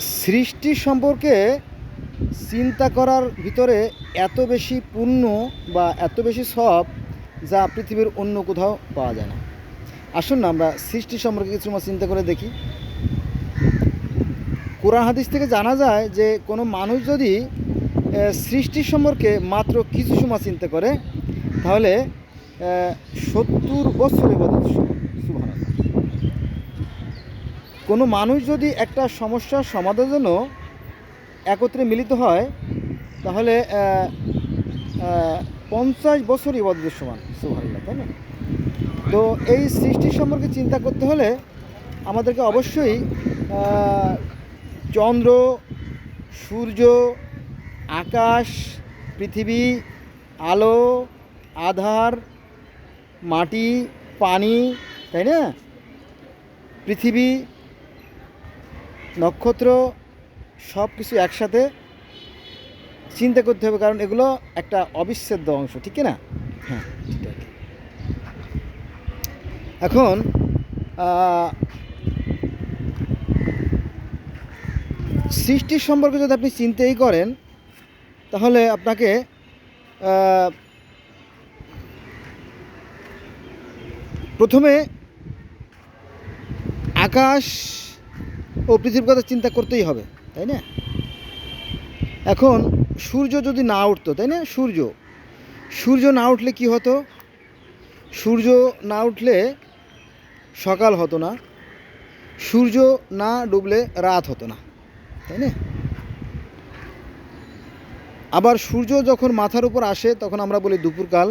সৃষ্টি সম্পর্কে চিন্তা করার ভিতরে এত বেশি পুণ্য বা এত বেশি সব যা পৃথিবীর অন্য কোথাও পাওয়া যায় না। আসুন না, আমরা সৃষ্টি সম্পর্কে কিছু চিন্তা করে দেখি। কোরআন হাদিস থেকে জানা যায় যে কোনো মানুষ যদি সৃষ্টি সম্পর্কে মাত্র কিছু সময় চিন্তা করে, তাহলে সত্তর বছর এবাদত সুবহানাল্লাহ কোনো মানুষ যদি একটা সমস্যার সমাধানের জন্য একত্রে মিলিত হয়, তাহলে পঞ্চাশ বছর ইবাদতের সমান, সুবহানাল্লাহ, তাই না? তো এই সৃষ্টি সম্পর্কে চিন্তা করতে হলে আমাদেরকে অবশ্যই চন্দ্র, সূর্য, আকাশ, পৃথিবী, আলো, আধার, মাটি, পানি, তাই না? পৃথিবী নক্ষত্র সব কিছু একসাথে চিন্তা করতে হবে, কারণ এগুলো একটা অবিচ্ছেদ্য অংশ, ঠিক না হ্যাঁ। এখন সৃষ্টির সম্পর্কে যদি আপনি চিন্তাই করেন, তাহলে আপনাকে প্রথমে আকাশ ও পৃথিবীর কথা চিন্তা করতেই হবে, তাই না? এখন সূর্য যদি না উঠতো, তাই না? সূর্য। সূর্য না উঠলে কি হতো? সূর্য না উঠলে সকাল হতো না। সূর্য না ডুবলে রাত হতো না, তাই না? আবার সূর্য যখন মাথার উপর আসে, তখন আমরা বলি দুপুরকাল,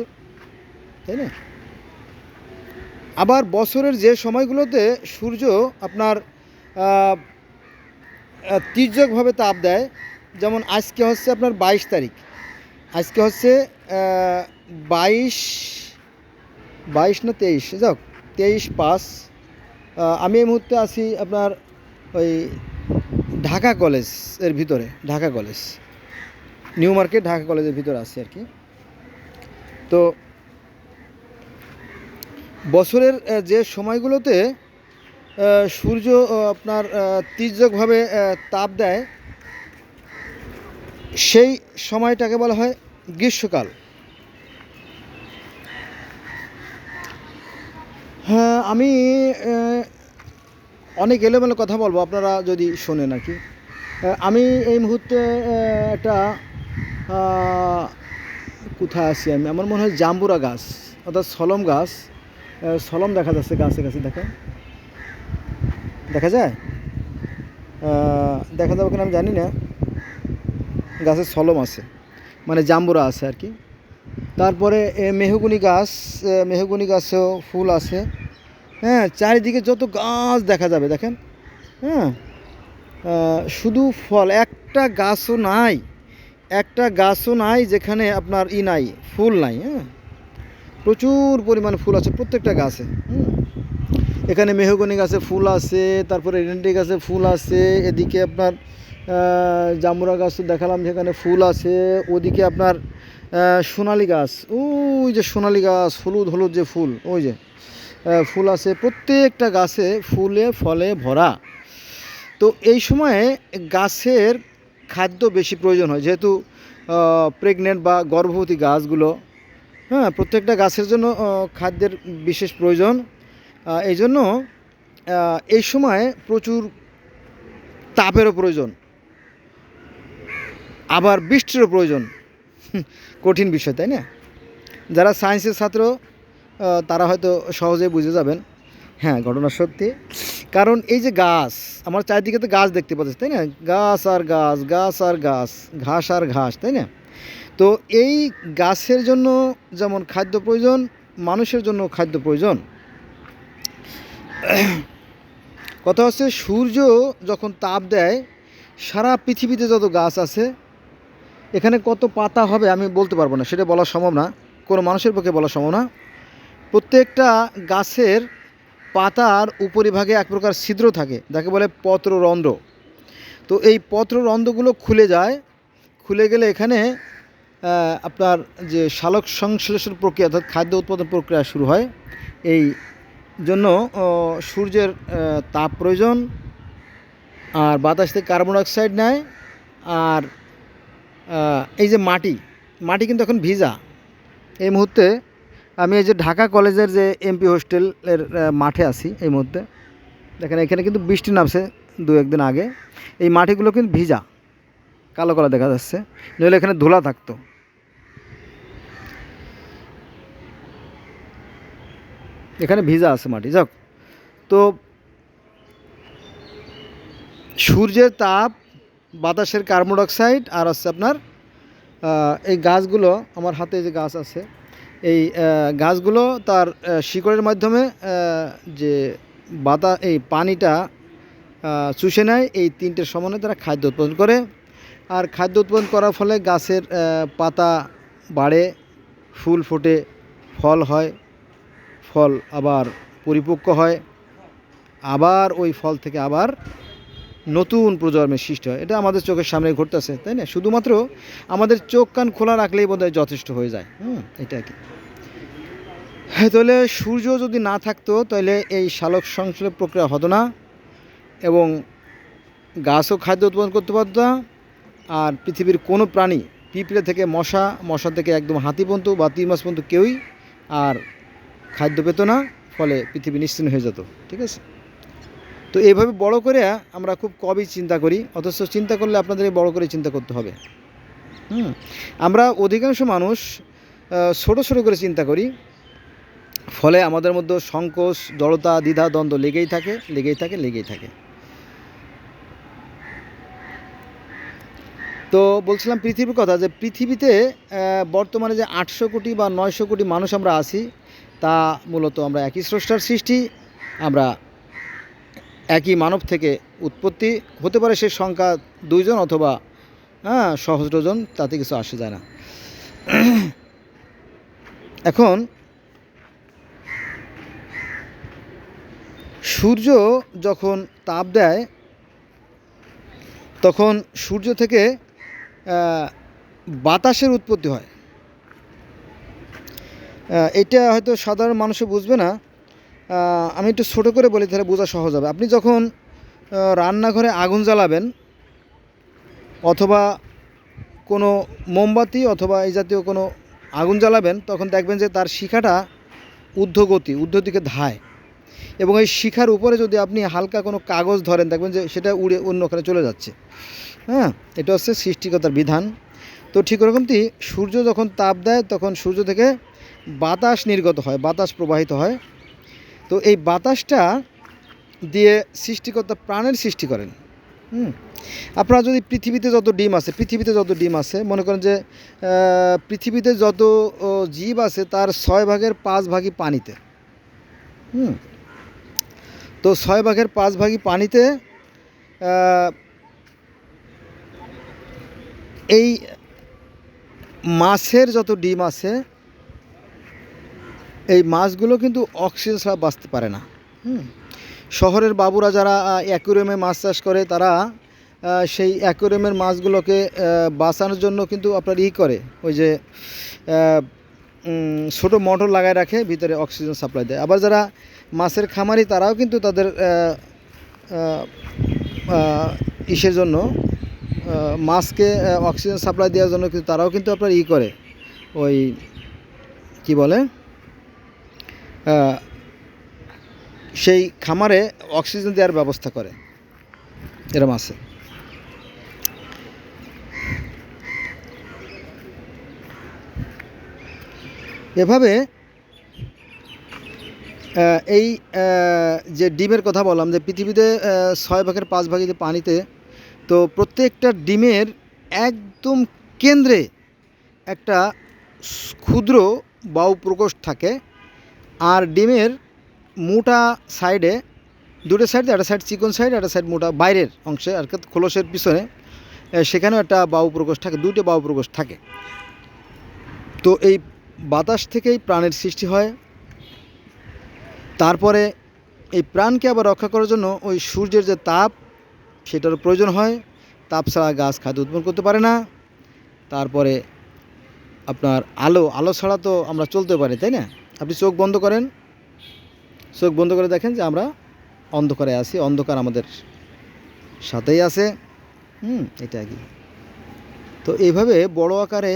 তাই না? আবার বছরের যে সময়গুলোতে সূর্য আপনার তীর্যকভাবে তাপ দেয়। যেমন আজকে হচ্ছে আপনার বাইশ তারিখ। আজকে হচ্ছে বাইশ বাইশ না তেইশ? যাক তেইশ পাঁচ। আমি এই মুহূর্তে আছি আপনার ওই ঢাকা কলেজের ভিতরে, Dhaka college. New market Dhaka কলেজের ভিতরে আছি আর কি। তো বছরের যে সময়গুলোতে সূর্য আপনার তীর্যকভাবে তাপ দেয়। সেই সময়টাকে বলা হয় গ্রীষ্মকাল। হ্যাঁ আমি অনেক এলোমেলো কথা বলব, আপনারা যদি শোনেন আর কি। আমি এই মুহূর্তে একটা কোথায় আছি আমি? আমার মনে হয় জাম্বুরা গাছ, অর্থাৎ সলম গাছ। সলম দেখা যাচ্ছে গাছে গাছে দেখেন দেখা যায়? দেখা যাবে কিনা আমি জানি না। গাছের সলম আছে মানে জাম্বুরা আছে আর কি। তারপরে মেহগুনি গাছ মেহগুনি গাছেও ফুল আছে। হ্যাঁ চারিদিকে যত গাছ দেখা যাবে, দেখেন। হ্যাঁ শুধু ফল, একটা গাছও নাই, একটা গাছও নাই যেখানে আপনার ই নাই, ফুল নাই হ্যাঁ। প্রচুর পরিমাণে ফুল আছে প্রত্যেকটা গাছে, হুম। এখানে মেহগনি গাছে ফুল আছে, তারপরে রেন্ডি গাছে ফুল আছে, এদিকে আপনার জামুরা গাছ তো দেখালাম সেখানে ফুল আছে, ওদিকে আপনার সোনালি গাছ, ওই যে সোনালি গাছ, হলুদ হলুদ যে ফুল, ওই যে ফুল আছে, প্রত্যেকটা গাছে ফুলে, ফলে ভরা। তো এই সময়ে গাছের খাদ্য বেশি প্রয়োজন হয়, যেহেতু প্রেগনেন্ট বা গর্ভবতী গাছগুলো হ্যাঁ প্রত্যেকটা গাছের জন্য খাদ্যের বিশেষ প্রয়োজন। এই জন্য এই সময় প্রচুর তাপেরও প্রয়োজন। আবার বৃষ্টিরও প্রয়োজন। কঠিন বিষয়, তাই না? যারা সায়েন্সের ছাত্র তারা হয়তো সহজে বুঝে যাবেন। হ্যাঁ ঘটনা সত্যি। কারণ এই যে গাছ, আমার চারিদিকে তো গাছ দেখতে পাচ্ছি, তাই না? গাছ আর গাছ গাছ আর গাছ, ঘাস আর ঘাস, তাই না? তো এই গাছের জন্য যেমন খাদ্য প্রয়োজন, মানুষের জন্য খাদ্য প্রয়োজন। কথা হচ্ছে, সূর্য যখন তাপ দেয়, সারা পৃথিবীতে যত গাছ আছে, এখানে কত পাতা হবে আমি বলতে পারব না, সেটা বলা সম্ভব না, কোনো মানুষের পক্ষে বলা সম্ভব না। প্রত্যেকটা গাছের পাতার উপরিভাগে এক প্রকার ছিদ্র থাকে, যাকে বলে পত্ররন্ধ্র। তো এই পত্ররন্ধ্রগুলো খুলে যায়, খুলে গেলে এখানে আপনার যে শালক সংশ্লেষণ প্রক্রিয়া, অর্থাৎ খাদ্য উৎপাদন প্রক্রিয়া শুরু হয়, এই জন্য সূর্যের তাপ প্রয়োজন, আর বাতাস থেকে কার্বন ডাইঅক্সাইড নেয়, আর এই যে মাটি মাটি কিন্তু এখন ভিজা। এই মুহূর্তে আমি এই যে ঢাকা কলেজের যে এমপি হোস্টেলের মাঠে আছি এই মুহূর্তে। দেখেন, এখানে কিন্তু বৃষ্টি নামছে দু, একদিন আগে। এই মাটিগুলো কিন্তু ভিজা, কালো কালো দেখা যাচ্ছে। নইলে এখানে ধুলা থাকতো। এখানে ভিজা আছে মাটি, যাক। তো সূর্যের তাপ, বাতাসের কার্বন ডাইঅক্সাইড আর হচ্ছে আপনার এই গাছগুলো, আমার হাতে যে গাছ আছে, এই গাছগুলো তার শিকড়ের মাধ্যমে যে বাতা, এই পানিটা চুষে নেয়, এই তিনটের সমন্বয়ে তারা খাদ্য উৎপাদন করে। আর খাদ্য উৎপাদন করার ফলে গাছের পাতা বাড়ে, ফুল ফোটে, ফল হয় ফল আবার পরিপক্ক হয়, আবার ওই ফল থেকে আবার নতুন প্রজন্মের সৃষ্টি হয়। এটা আমাদের চোখের সামনে ঘটতেছে, তাই না? শুধুমাত্র আমাদের চোখ কান খোলা রাখলেই বোধহয় যথেষ্ট হয়ে যায়। হুম, এটা কি? তাহলে সূর্য যদি না থাকতো, তাহলে এই সালোক সংশ্লেষ প্রক্রিয়া হতো না এবং গাছও খাদ্য উৎপাদন করতে পারত না আর পৃথিবীর কোনো প্রাণী পিঁপড়ে থেকে মশা মশা থেকে একদম হাতি পর্যন্ত বা তিন মাস পর্যন্ত কেউই আর খাদ্য পেত না, ফলে পৃথিবী নিশ্চিন্ন হয়ে যেত, ঠিক আছে? তো এইভাবে বড় করে আমরা খুব কমই চিন্তা করি, অথচ চিন্তা করলে আপনাদের বড় করে চিন্তা করতে হবে। হুম? আমরা অধিকাংশ মানুষ ছোট ছোট করে চিন্তা করি, ফলে আমাদের মধ্যে সংকোচ, জড়তা, দ্বিধা, দ্বন্দ্ব লেগেই থাকে লেগেই থাকে লেগেই থাকে। তো বলছিলাম পৃথিবীর কথা যে, পৃথিবীতে বর্তমানে যে আটশো কোটি বা নয়শো কোটি মানুষ আমরা আছি তা মূলত আমরা একই স্রষ্টার সৃষ্টি, আমরা একই মানব থেকে উৎপত্তি। হতে পারে সে সংখ্যা দুইজন অথবা হ্যাঁ সহস্রজন, তাতে কিছু আসে যায় না। এখন সূর্য যখন তাপ দেয়, তখন সূর্য থেকে বাতাসের উৎপত্তি হয়। এটা হয়তো সাধারণ মানুষে বুঝবে না। আমি একটু ছোটো করে বলি, তাহলে বোঝা সহজ হবে। আপনি যখন রান্নাঘরে আগুন জ্বালাবেন, অথবা কোনো মোমবাতি অথবা এই জাতীয় কোনো আগুন জ্বালাবেন, তখন দেখবেন যে তার শিখাটা ঊর্ধ্বগতি ঊর্ধ্ব দিকে ধায়। এবং এই শিখার উপরে যদি আপনি হালকা কোনো কাগজ ধরেন, দেখবেন যে সেটা উড়ে অন্য অন্যখানে চলে যাচ্ছে। হ্যাঁ এটা হচ্ছে সৃষ্টিকতার বিধান। তো ঠিক ওরকমটি সূর্য যখন তাপ দেয়, তখন সূর্য থেকে বাতাস নির্গত হয়, বাতাস প্রবাহিত হয়। তো এই বাতাসটা দিয়ে সৃষ্টিকর্তা প্রাণের সৃষ্টি করেন। হুম? আপনারা যদি পৃথিবীতে যত ডিম আছে, পৃথিবীতে যত ডিম আছে, মনে করেন যে পৃথিবীতে যত জীব আছে, তার ছয় ভাগের পাঁচ ভাগই পানিতে। হুম? তো ছয় ভাগের পাঁচ ভাগই পানিতে এই মাছের যত ডিম আছে এই মাছগুলো কিন্তু অক্সিজেন ছাড়া বাঁচতে পারে না। শহরের বাবুরা যারা অ্যাকুরিয়ামে মাছ চাষ করে, তারা সেই অ্যাকুরিয়ামের মাছগুলোকে বাঁচানোর জন্য কিন্তু আপনার ই করে। ওই যে ছোটো মোটর লাগায় রাখে, ভিতরে অক্সিজেন সাপ্লাই দেয়। আবার যারা মাছের খামারি, তারাও কিন্তু তাদের ইসের জন্য মাছকে অক্সিজেন সাপ্লাই দেওয়ার জন্য কিন্তু তারাও কিন্তু আপনার ই করে। ওই, কি বলে? সেই খামারে অক্সিজেন দেওয়ার ব্যবস্থা করে। এরম আছে। এভাবে এই যে ডিমের কথা বললাম, যে পৃথিবীতে ছয় ভাগের পাঁচ ভাগই যে পানিতে, তো প্রত্যেকটা ডিমের একদম কেন্দ্রে একটা ক্ষুদ্র বায়ু প্রকোষ্ঠ থাকে। আর ডিমের মোটা সাইডে, দুটো সাইড একটা সাইড চিকন সাইড, একটা সাইড মোটা বাইরের অংশে, আর খোলসের পিছনে সেখানেও একটা বায়ু প্রকোষ্ঠ থাকে দুটো বায়ু প্রকোষ্ঠ থাকে। তো এই বাতাস থেকেই প্রাণের সৃষ্টি হয়। তারপরে এই প্রাণকে আবার রক্ষা করার জন্য ওই সূর্যের যে তাপ সেটারও প্রয়োজন হয়। তাপ ছাড়া গাছ খাদ্য উৎপন্ন করতে পারে না। তারপরে আপনার আলো আলো ছাড়া তো আমরা চলতে পারি, তাই না? আপনি চোখ বন্ধ করেন। চোখ বন্ধ করে দেখেন যে আমরা অন্ধকারে আছি, অন্ধকার আমাদের সাথেই আছে। হুম, এটা কি তো এইভাবে বড় আকারে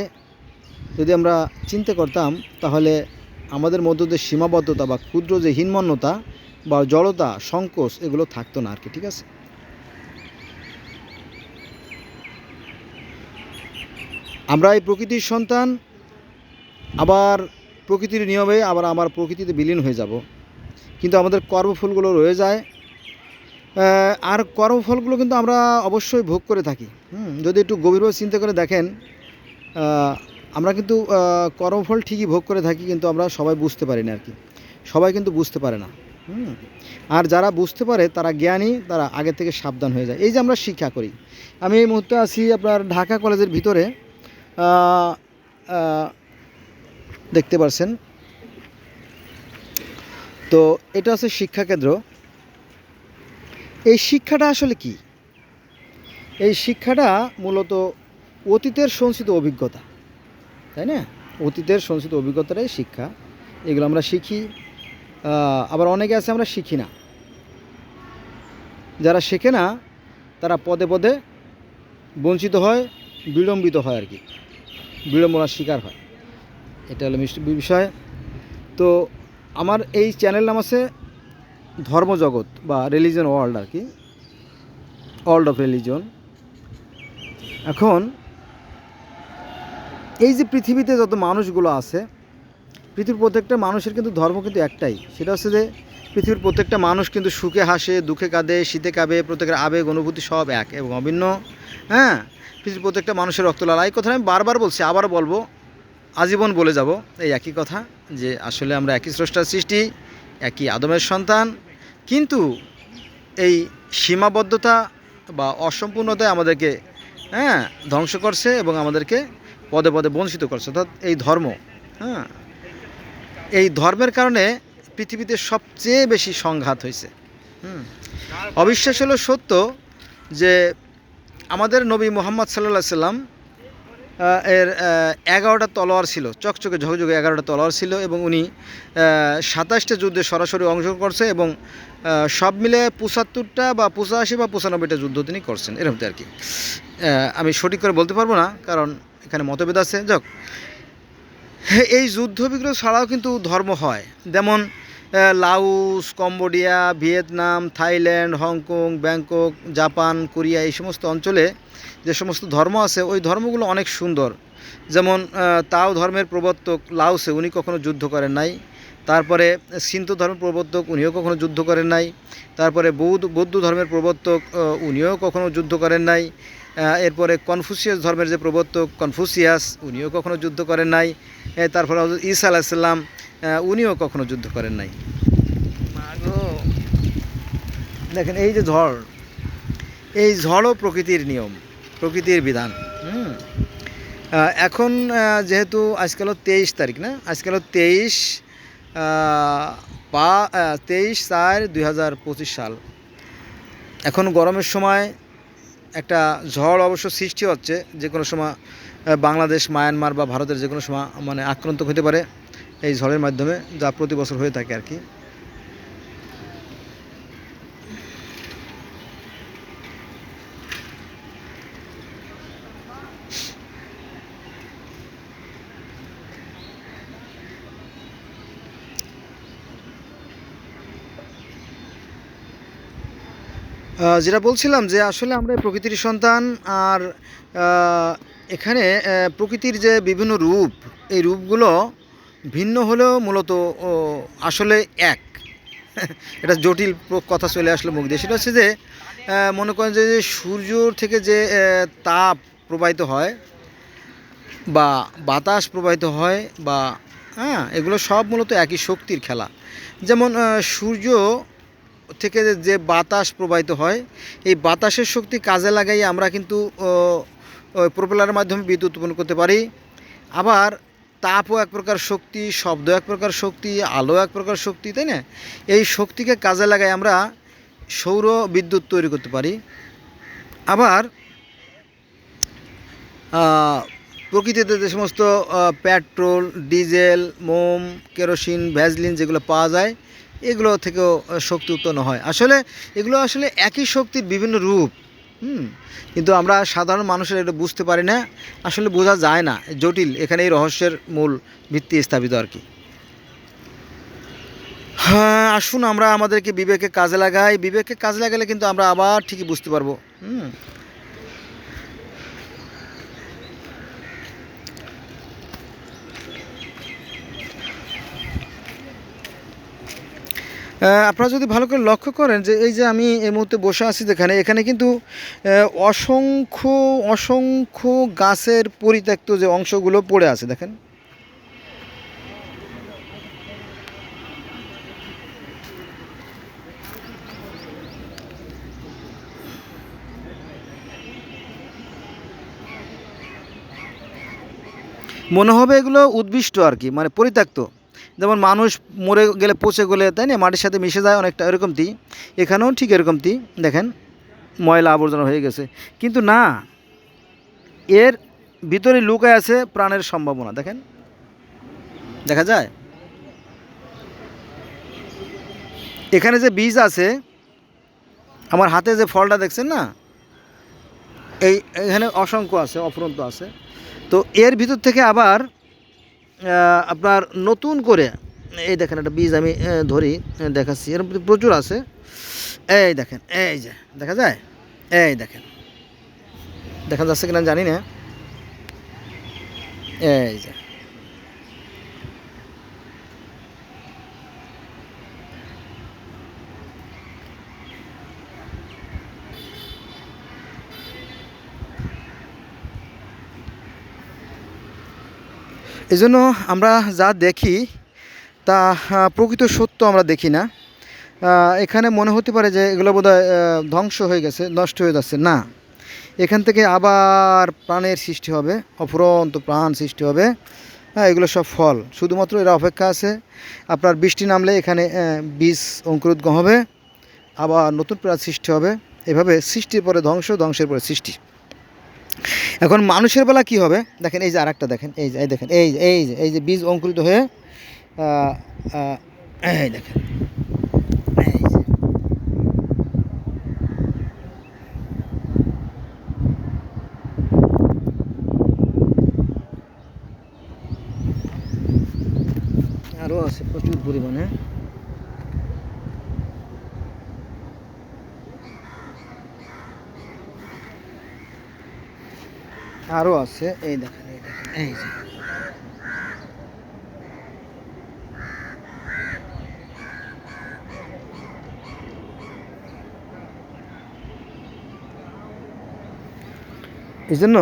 যদি আমরা চিন্তা করতাম, তাহলে আমাদের মধ্যে যে সীমাবদ্ধতা বা ক্ষুদ্র যে হীনমন্যতা বা জড়তা, সংকোচ, এগুলো থাকতো না আর কি, ঠিক আছে? আমরা এই প্রকৃতির সন্তান, আবার প্রকৃতির নিয়মে আবার আমার প্রকৃতিতে বিলীন হয়ে যাব। কিন্তু আমাদের কর্মফলগুলো রয়ে যায়। আর কর্মফলগুলো কিন্তু আমরা অবশ্যই ভোগ করে থাকি। হুম, যদি একটু গভীরভাবে চিন্তা করে দেখেন আমরা কিন্তু কর্মফল ঠিকই ভোগ করে থাকি কিন্তু আমরা সবাই বুঝতে পারি না আর কি। সবাই কিন্তু বুঝতে পারে না। আর যারা বুঝতে পারে তারা জ্ঞানী তারা আগে থেকে সাবধান হয়ে যায়। এই যে আমরা শিক্ষা করি। আমি এই মুহূর্তে আছি আপনার ঢাকা কলেজের ভিতরে। দেখতে পারছেন। তো এটা হচ্ছে শিক্ষাকেন্দ্র এই শিক্ষাটা আসলে কি? এই শিক্ষাটা মূলত অতীতের সঞ্চিত অভিজ্ঞতা, তাই না? অতীতের সঞ্চিত অভিজ্ঞতাটাই শিক্ষা। এগুলো আমরা শিখি আবার অনেকে আছে আমরা শিখি না। যারা শেখে না, তারা পদে পদে বঞ্চিত হয়, বিলম্বিত হয় আর কি। বিড়ম্বনার শিকার হয়। এটা হলো বিষয়। তো আমার এই চ্যানেল নাম আছে ধর্মজগৎ বা রিলিজন ওয়ার্ল্ড আর কি ওয়ার্ল্ড অফ রিলিজন এখন এই যে পৃথিবীতে যত মানুষগুলো আছে, পৃথিবীর প্রত্যেকটা মানুষের কিন্তু ধর্ম কিন্তু একটাই। সেটা হচ্ছে যে পৃথিবীর প্রত্যেকটা মানুষ কিন্তু সুখে হাসে, দুঃখে কাঁদে, শীতে কাঁদে প্রত্যেকের আবেগ, অনুভূতি সব এক এবং অভিন্ন। হ্যাঁ? পৃথিবীর প্রত্যেকটা মানুষের রক্তলাল এই কথা আমি বারবার বলছি আবার বলব আজীবন বলে যাব এই একই কথা যে আসলে আমরা একই স্রষ্টার সৃষ্টি, একই আদমের সন্তান। কিন্তু এই সীমাবদ্ধতা বা অসম্পূর্ণতায় আমাদেরকে হ্যাঁ ধ্বংস করছে এবং আমাদেরকে পদে পদে বঞ্চিত করছে। অর্থাৎ এই ধর্ম হ্যাঁ এই ধর্মের কারণে পৃথিবীতে সবচেয়ে বেশি সংঘাত হয়েছে। অবিশ্বাস হলো সত্য যে আমাদের নবী মোহাম্মদ সাল্লাহ সাল্লাম এর এগারোটা তলোয়ার ছিল, চকচকে ঝকঝকে এগারোটা তলোয়ার ছিল এবং উনি সাতাশটা যুদ্ধে সরাসরি অংশগ্রহণ করছে এবং সব মিলে পঁচাত্তরটা বা পঁচাশি বা পঁচানব্বইটা যুদ্ধ তিনি করছেন এরকম আর কি। আমি সঠিক করে বলতে পারব না, কারণ এখানে মতভেদ আছে। যাক, এই যুদ্ধ বিগ্রহ ছাড়াও কিন্তু ধর্ম হয়। যেমন Laos, Cambodia, Vietnam, Thailand, Hong Kong, Bangkok, Japan, Korea এই সমস্ত অঞ্চলে যে সমস্ত ধর্ম আছে ওই ধর্মগুলো অনেক সুন্দর। যেমন তাও ধর্মের প্রবর্তক লাউসে উনি কখনো যুদ্ধ করেন নাই। তারপরে সিন্ত ধর্মের প্রবর্তক উনিও কখনো যুদ্ধ করেন নাই। তারপরে বৌদ্ধ বৌদ্ধ ধর্মের প্রবর্তক উনিও কখনো যুদ্ধ করেন নাই। এরপরে কনফুসিয়াস ধর্মের যে প্রবর্তক কনফুসিয়াস উনিও কখনো যুদ্ধ করেন নাই। তারপরে ঈসা আলাইসাল্লাম আহ, উনিও কখনো যুদ্ধ করেন নাই। দেখেন এই যে ঝড় এই ঝড়ও প্রকৃতির নিয়ম। প্রকৃতির বিধান। এখন যেহেতু আজকাল তেইশ তারিখ না, আজকাল তেইশ পা তেইশ চার দুই হাজার পঁচিশ সাল। এখন গরমের সময় একটা ঝড় অবশ্য সৃষ্টি হচ্ছে, যে কোনো সময় বাংলাদেশ, মায়ানমার বা ভারতের যে কোনো সময় মানে আক্রান্ত হতে পারে এই ঝড়ের মাধ্যমে, যা প্রতি বছর হয়ে থাকে আর কি। যেটা বলছিলাম যে আসলে আমরা প্রকৃতির সন্তান আর এখানে প্রকৃতির যে বিভিন্ন রূপ, এই রূপগুলো ভিন্ন হলেও মূলত আসলে এক। এটা জটিল কথা চলে আসলো মুখ দিয়ে। সেটা হচ্ছে যে মনে করেন যে সূর্যর থেকে যে তাপ প্রবাহিত হয় বা বাতাস প্রবাহিত হয় বা হ্যাঁ এগুলো সব মূলত একই শক্তির খেলা। যেমন সূর্য থেকে যে- বাতাস প্রবাহিত হয়, এই বাতাসের শক্তি কাজে লাগাই আমরা কিন্তু প্রোপেলারের মাধ্যমে বিদ্যুৎ উৎপন্ন করতে পারি। আবার তাপও এক প্রকার শক্তি, শব্দ এক প্রকার শক্তি, আলো এক প্রকার শক্তি, তাই না? এই শক্তিকে কাজে লাগাই আমরা সৌর বিদ্যুৎ তৈরি করতে পারি। আবার প্রকৃতিতে যে সমস্ত পেট্রোল, ডিজেল, মোম, কেরোসিন ভ্যাজলিন যেগুলো পাওয়া যায় এগুলো থেকেও শক্তি উৎপন্ন হয়। আসলে এগুলো আসলে একই শক্তির বিভিন্ন রূপ, হুম? কিন্তু আমরা সাধারণ মানুষের এটা বুঝতে পারি না, আসলে বোঝা যায় না, জটিল এখানে এই রহস্যের মূল ভিত্তি স্থাপিত আর কি। হ্যাঁ আসুন আমরা আমাদেরকে বিবেকে কাজে লাগাই, বিবেকে কাজে লাগালে কিন্তু আমরা আবার ঠিকই বুঝতে পারব, হুম? আপনারা যদি ভালো করে লক্ষ্য করেন যে এই যে আমি এই মুহূর্তে বসে আছি যেখানে, এখানে কিন্তু অসংখ্য অসংখ্য গাছের পরিত্যক্ত যে অংশগুলো পড়ে আছে, দেখেন। মনে হবে এগুলো উদ্ভিষ্ট আর কি মানে পরিত্যক্ত। যেমন মানুষ মরে গেলে, পচে গেলে, তাই না, মাটির সাথে মিশে যায় অনেকটা এরকমটি এখানেও ঠিক এরকম এরকমটি দেখেন, ময়লা আবর্জনা হয়ে গেছে। কিন্তু না, এর ভিতরে লুকায় আছে প্রাণের সম্ভাবনা, দেখেন। দেখা যায়? এখানে যে বীজ আছে, আমার হাতে যে ফলটা দেখছেন না, এই, এখানে অসংখ্য আছে, অফুরন্ত আছে। তো এর ভিতর থেকে আবার আপনার নতুন করে, এই দেখেন একটা বীজ আমি ধরি দেখাচ্ছি। এর প্রচুর আছে। এই দেখেন, এই যে, দেখা যায়? এই দেখেন। দেখা যাচ্ছে কিনা জানি না। এই যে। এই জন্য আমরা যা দেখি, তা প্রকৃত সত্য আমরা দেখি না। এখানে মনে হতে পারে যে এগুলো বোধহয় ধ্বংস হয়ে গেছে, নষ্ট হয়ে যাচ্ছে। না। এখান থেকে আবার প্রাণের সৃষ্টি হবে, অফুরন্ত প্রাণ সৃষ্টি হবে। হ্যাঁ এগুলো সব ফল। শুধুমাত্র এরা অপেক্ষা আছে। আপনার বৃষ্টি নামলে এখানে বীজ অঙ্কুরোদ্গম হবে। আবার নতুন প্রাণ সৃষ্টি হবে। এভাবে সৃষ্টির পরে ধ্বংস, ধ্বংসের পরে সৃষ্টি। এখন মানুষের বেলা কি হবে? দেখেন, এই যে আরেকটা দেখেন, এই যে, এই দেখেন, এই যে এই যে এই যে বীজ অঙ্কুরিত হয়ে এই দেখেন আরও আছে প্রচুর পরিমাণে। আরও আছে, এই দেখেন এই দেখেন, এই যে। এই জন্য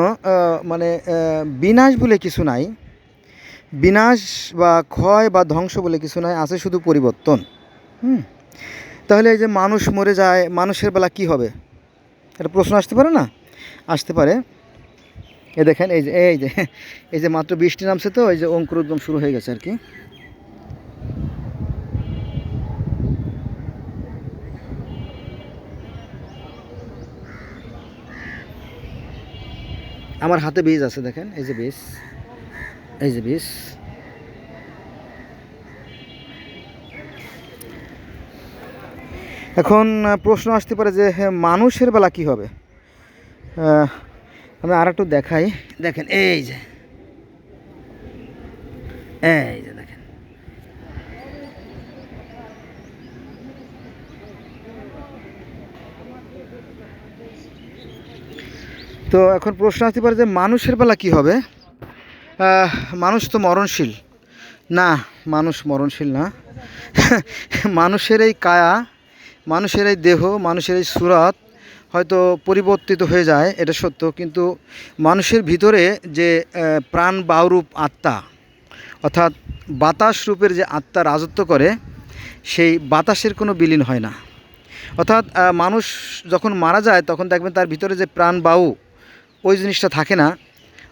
মানে বিনাশ বলে কিছু নাই। বিনাশ বা ক্ষয় বা ধ্বংস বলে কিছু নাই, আছে শুধু পরিবর্তন। হুম? তাহলে এই যে মানুষ মরে যায়, মানুষের বেলা কি হবে? একটা প্রশ্ন আসতে পারে না? আসতে পারে। এ দেখেন, এই যে এই যে এই যে মাত্র বৃষ্টি নামছে তো, এই যে অঙ্কুর অঙ্কুরোদ্গম শুরু হয়ে গেছে আর কি। আমার হাতে বীজ আছে, দেখেন, এই যে বীজ, এই যে বীজ। এখন প্রশ্ন আসতে পারে যে, মানুষের বেলা কি হবে? আমি আর একটু দেখাই। দেখেন, এই যে। এই যে দেখেন। তো এখন প্রশ্ন আসতে পারে যে মানুষের বেলা কি হবে? মানুষ তো মরণশীল। না, মানুষ মরণশীল না। মানুষের এই কায়া, মানুষের এই দেহ, মানুষের এই সুরাত হয়তো পরিবর্তিত হয়ে যায়, এটা সত্য। কিন্তু মানুষের ভিতরে যে প্রাণ বাউরূপ আত্মা, অর্থাৎ বাতাস রূপের যে আত্মা রাজত্ব করে, সেই বাতাসের কোনো বিলীন হয় না। অর্থাৎ মানুষ যখন মারা যায়, তখন দেখবেন তার ভিতরে যে প্রাণ বায়ু ওই জিনিসটা থাকে না।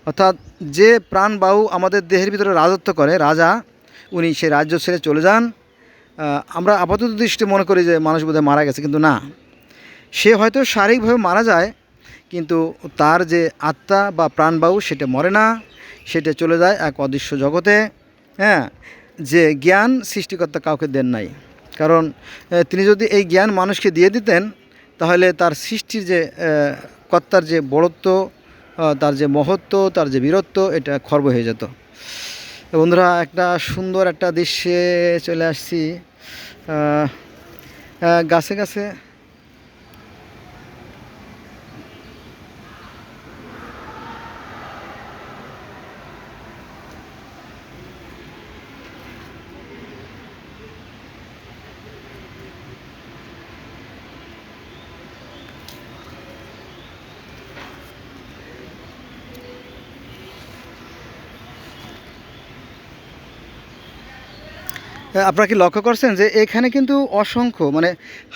অর্থাৎ যে প্রাণ বায়ু আমাদের দেহের ভিতরে রাজত্ব করে, রাজা, উনি সে রাজ্য ছেড়ে চলে যান। আমরা আপাতত দৃষ্টি মনে করি যে, মানুষ বোধহয় মারা গেছে, কিন্তু না। সে হয়তো শারীরিকভাবে মারা যায়, কিন্তু তার যে আত্মা বা প্রাণবায়ু সেটা মরে না, সেটা চলে যায় এক অদৃশ্য জগতে হ্যাঁ যে জ্ঞান সৃষ্টিকর্তা কাউকে দেন নাই। কারণ তিনি যদি এই জ্ঞান মানুষকে দিয়ে দিতেন, তাহলে তার সৃষ্টির যে কর্তার যে বড়ত্ব তার যে মহত্ব, তার যে বীরত্ব, এটা খর্ব হয়ে যেত। বন্ধুরা, একটা সুন্দর একটা দৃশ্যে চলে আসছি। গাছে গাছে আপনারা কি লক্ষ্য করছেন যে এখানে কিন্তু অসংখ্য মানে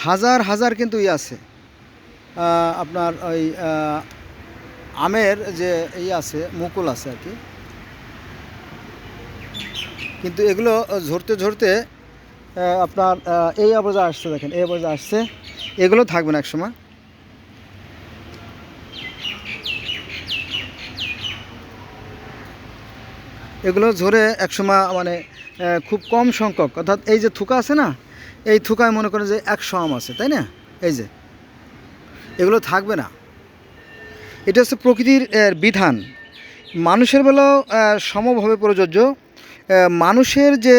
হাজার হাজার কিন্তু ই আছে? আপনার ওই আমের যে ই আছে, মুকুল আছে আর কি। কিন্তু এগুলো ঝরতে ঝরতে আপনার এই অবস্থা আসছে দেখেন, এই অবস্থা আসছে। এগুলো থাকবে না একসময়। এগুলো ঝরে একসময় মানে খুব কম সংখ্যক। অর্থাৎ এই যে থুকা আছে না, এই থুকায় মনে করেন যে একশো আম আছে, তাই না? এই যে। এগুলো থাকবে না। এটা হচ্ছে প্রকৃতির বিধান। মানুষের বেলাও সমভাবে প্রযোজ্য। মানুষের যে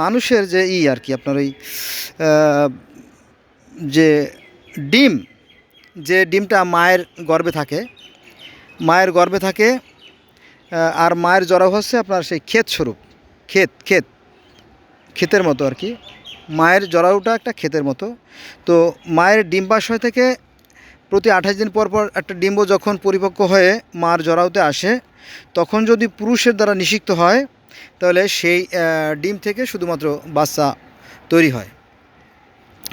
মানুষের যে ই আর কি, আপনার ওই যে ডিম, যে ডিমটা মায়ের গর্ভে থাকে, মায়ের গর্ভে থাকে আর মায়ের জরা হচ্ছে আপনার সেই ক্ষেত স্বরূপ। ক্ষেত ক্ষেত। ক্ষেতের মতো আর কি। মায়ের জরাউটা একটা ক্ষেতের মতো। তো মায়ের ডিম্বাশয় থেকে প্রতি আঠাশ দিন পর পর একটা ডিম্ব যখন পরিপক্ক হয়ে মার জরাউতে আসে, তখন যদি পুরুষের দ্বারা নিষিক্ত হয়, তাহলে সেই ডিম থেকে শুধুমাত্র বাচ্চা তৈরি হয়।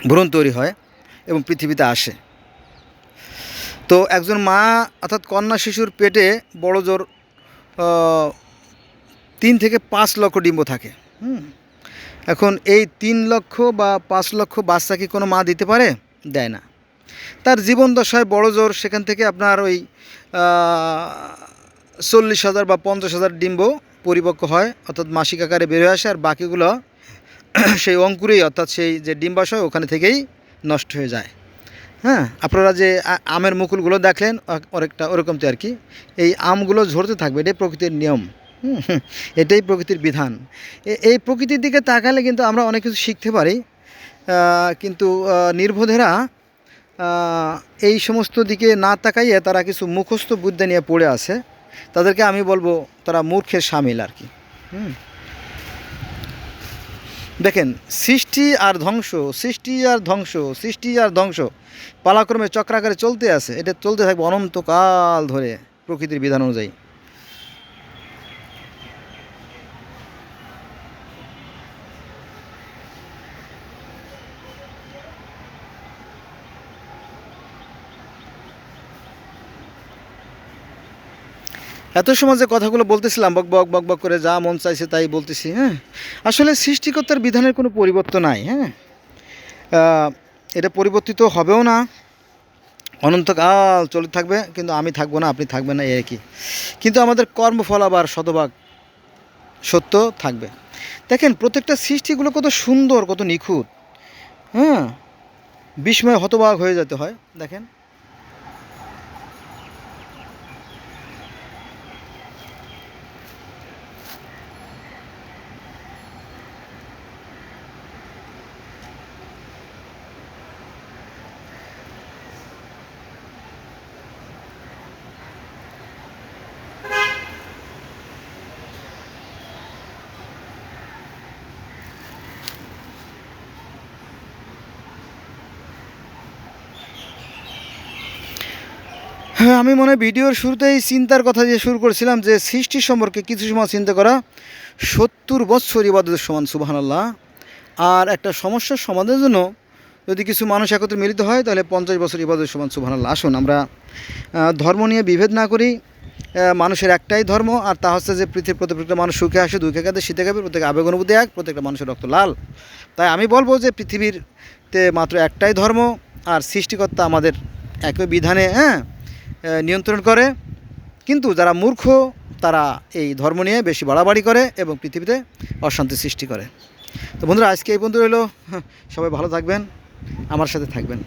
ভ্রূণ তৈরি হয় এবং পৃথিবীতে আসে। তো একজন মা অর্থাৎ কন্যা শিশুর পেটে বড় জোর তিন থেকে পাঁচ লক্ষ ডিম্ব থাকে। হুম? এখন এই তিন লক্ষ বা পাঁচ লক্ষ বাচ্চা কি কোনো মা দিতে পারে? দেয় না। তার জীবন দশায় বড় জোর, সেখান থেকে আপনার ওই চল্লিশ হাজার বা পঞ্চাশ হাজার ডিম্ব পরিপক্ক হয়, অর্থাৎ মাসিক আকারে বের হয়ে আসে, আর বাকিগুলো সেই অঙ্কুরেই, অর্থাৎ সেই যে ডিম্বাশয়, ওখানে থেকেই নষ্ট হয়ে যায়। হ্যাঁ। আপনারা যে আমের মুকুলগুলো দেখলেন অনেকটা ওরকম তো আর কি। এই আমগুলো ঝরতে থাকবে, এটাই প্রকৃতির নিয়ম। এটাই প্রকৃতির বিধান। এই প্রকৃতির দিকে তাকালে কিন্তু আমরা অনেক কিছু শিখতে পারি। কিন্তু নির্বোধেরা এই সমস্ত দিকে না তাকাইয়ে তারা কিছু মুখস্থ বুদ্ধি নিয়ে পড়ে আছে। তাদেরকে আমি বলব, তারা মূর্খের সামিল আর কি। হুম। দেখেন, সৃষ্টি আর ধ্বংস, সৃষ্টি আর ধ্বংস, সৃষ্টি আর ধ্বংস, পালাক্রমে চক্রাকারে চলতে আসে এটা চলতে থাকবে অনন্তকাল ধরে প্রকৃতির বিধান অনুযায়ী। এত সময় যে কথাগুলো বলতেছিলাম, বক বক বক বক করে যা মন চাইছে তাই বলতেছি হ্যাঁ? আসলে সৃষ্টিকর্তার বিধানের কোনো পরিবর্তন নাই হ্যাঁ? এটা পরিবর্তিত হবেও না। অনন্তকাল চলে থাকবে, কিন্তু আমি থাকব না, আপনি থাকবেন না এই কি কিন্তু আমাদের কর্মফল আবার শতভাগ সত্য থাকবে। দেখেন, প্রত্যেকটা সৃষ্টিগুলো কত সুন্দর, কত নিখুঁত হ্যাঁ? বিস্ময় হতবাক হয়ে যেতে হয়, দেখেন। হ্যাঁ আমি মনে ভিডিওর শুরুতেই চিন্তার কথা দিয়ে শুরু করেছিলাম যে সৃষ্টি সম্পর্কে কিছু সময় চিন্তা করা সত্তর বৎসর ইবাদতের সমান, সুবাহানাল্লাহ। আর একটা সমস্যার সমাধানের জন্য যদি কিছু মানুষ একত্রে মিলিত হয়, তাহলে পঞ্চাশ বছর ইবাদতের সমান, সুবাহানাল্লাহ। আসুন, আমরা ধর্ম নিয়ে বিভেদ না করি। মানুষের একটাই ধর্ম, আর তা হচ্ছে যে পৃথিবীর প্রত্যেকটা মানুষ সুখে আসে, দুঃখে কাঁদে, শীতে কাঁপে, প্রত্যেক আবেগ, অনুভূতি এক, প্রত্যেকটা মানুষের রক্ত লাল। তাই আমি বলব যে পৃথিবীরতে মাত্র একটাই ধর্ম, আর সৃষ্টিকর্তা আমাদের একই বিধানে হ্যাঁ নিয়ন্ত্রণ করে। কিন্তু যারা মূর্খ, তারা এই ধর্ম নিয়ে বেশি বাড়াবাড়ি করে এবং পৃথিবীতে অশান্তি সৃষ্টি করে। তো বন্ধুরা, আজকে এই বন্ধু হলো সবাই ভালো থাকবেন, আমার সাথে থাকবেন।